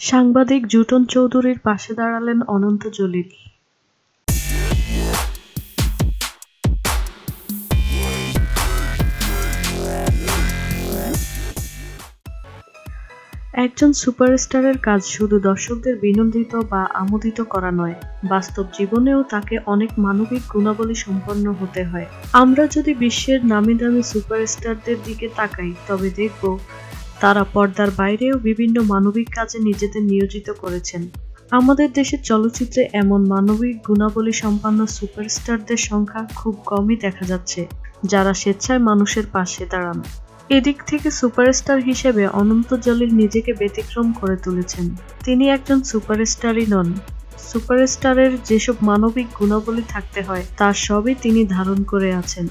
সাংবাদিক জুটন চৌধুরীর পাশে দাঁড়ালেন অনন্ত জলিল। একজন সুপারস্টারের কাজ শুধু দর্শকদের বিনোদিত বা আমোদিত করা নয়, বাস্তব জীবনেও তাকে অনেক মানবিক গুণাবলী সম্পন্ন হতে হয়। আমরা যদি বিশ্বের নামি দামি সুপারস্টারদের দিকে তাকাই, তবে দেখব তারা পর্দার বাইরেও বিভিন্ন মানবিক কাজে নিজেদের নিয়োজিত করেছেন। আমাদের দেশের চলচ্চিত্রে এমন মানবিক গুণাবলী সম্পন্ন সুপারস্টারদের সংখ্যা খুব কমই দেখা যাচ্ছে, যারা স্বেচ্ছায় মানুষের পাশে দাঁড়ান। এদিক থেকে সুপারস্টার হিসেবে অনন্ত জলিল নিজেকে ব্যতিক্রম করে তুলেছেন। তিনি একজন সুপারস্টারই নন। সুপারস্টারের যেসব মানবিক গুণাবলী থাকতে হয় তার সবই তিনি ধারণ করে আছেন।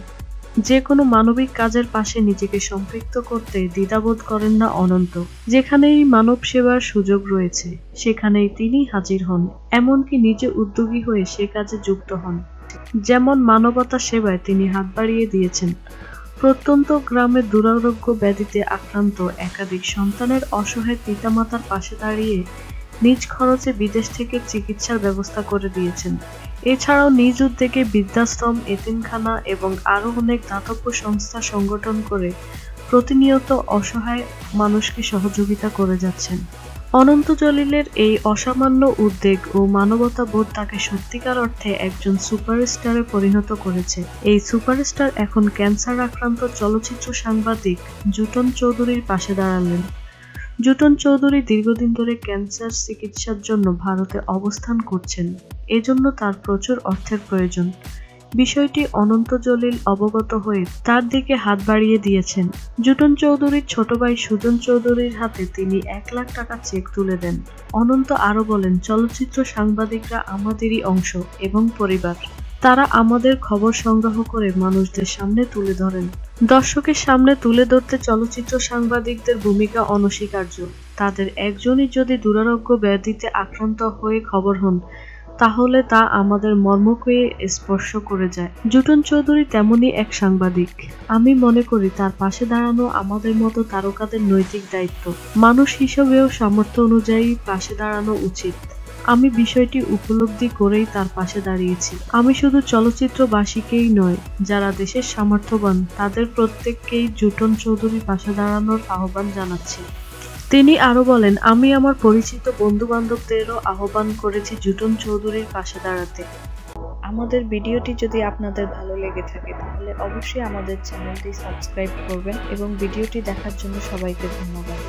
যে কোনো মানবিক কাজের পাশে নিজেকে সম্পৃক্ত করতে দ্বিধাবোধ করেন না অনন্ত। যেখানেই মানব সেবার সুযোগ রয়েছে, সেখানেই তিনি হাজির হন, এমনকি নিজে উদ্যোগী হয়ে সে কাজে যুক্ত হন। যেমন মানবতা সেবায় তিনি হাত বাড়িয়ে দিয়েছেন, প্রত্যন্ত গ্রামে দুরারোগ্য ব্যাধিতে আক্রান্ত একাধিক সন্তানের অসহায় পিতামাতার পাশে দাঁড়িয়ে নিজ খরচে বিদেশ থেকে চিকিৎসার ব্যবস্থা করে দিয়েছেন। এছাড়াও নিজ উদ্যোগে বৃদ্ধাশ্রম, এতিমখানা এবং আরও অনেক দাতব্য সংস্থা সংগঠন করে প্রতিনিয়ত অসহায় মানুষকে সহযোগিতা করে যাচ্ছেন। অনন্ত জলিলের এই অসামান্য উদ্বেগ ও মানবতা বোধ তাকে সত্যিকার অর্থে একজন সুপারস্টারে পরিণত করেছে। এই সুপারস্টার এখন ক্যান্সার আক্রান্ত চলচ্চিত্র সাংবাদিক জুটন চৌধুরীর পাশে দাঁড়ালেন। জুটন চৌধুরী দীর্ঘদিন ধরে ক্যান্সার চিকিৎসার জন্য ভারতে অবস্থান করছেন। এজন্য তার প্রচুর অর্থের প্রয়োজন। বিষয়টি অনন্ত জলিল অবগত হয়ে তার দিকে হাত বাড়িয়ে দিয়েছেন। জুটন চৌধুরীর ছোট ভাই সুজন চৌধুরীর হাতে তিনি এক লাখ টাকা চেক তুলে দেন। অনন্ত আরও বলেন, চলচ্চিত্র সাংবাদিকরা আমাদেরই অংশ এবং পরিবার। তারা আমাদের খবর সংগ্রহ করে মানুষদের সামনে তুলে ধরেন। দর্শকের সামনে তুলে ধরতে চলচ্চিত্র সাংবাদিকদের ভূমিকা অনস্বীকার্য। তাদের একজনই যদি দুরারোগ্য ব্যাধিতে আক্রান্ত হয়ে খবর হন, তাহলে তা আমাদের মর্মকে স্পর্শ করে যায়। জুটন চৌধুরী তেমনই এক সাংবাদিক। আমি মনে করি তার পাশে দাঁড়ানো আমাদের মতো তারকাদের নৈতিক দায়িত্ব। মানুষ হিসেবেও সামর্থ্য অনুযায়ী পাশে দাঁড়ানো উচিত। আমি বিষয়টি উপলব্ধি করেই তার পাশে দাঁড়িয়েছি। আমি শুধু চলচ্চিত্রবাসীকেই নয়, যারা দেশের সামর্থ্যবান, তাদের প্রত্যেককেই জুটন চৌধুরী পাশে দাঁড়ানোর আহ্বান জানাচ্ছি। তিনি আরও বলেন, আমি আমার পরিচিত বন্ধু বান্ধবদেরও আহ্বান করেছি জুটন চৌধুরীর পাশে দাঁড়াতে। আমাদের ভিডিওটি যদি আপনাদের ভালো লেগে থাকে, তাহলে অবশ্যই আমাদের চ্যানেলটি সাবস্ক্রাইব করবেন এবং ভিডিওটি দেখার জন্য সবাইকে ধন্যবাদ।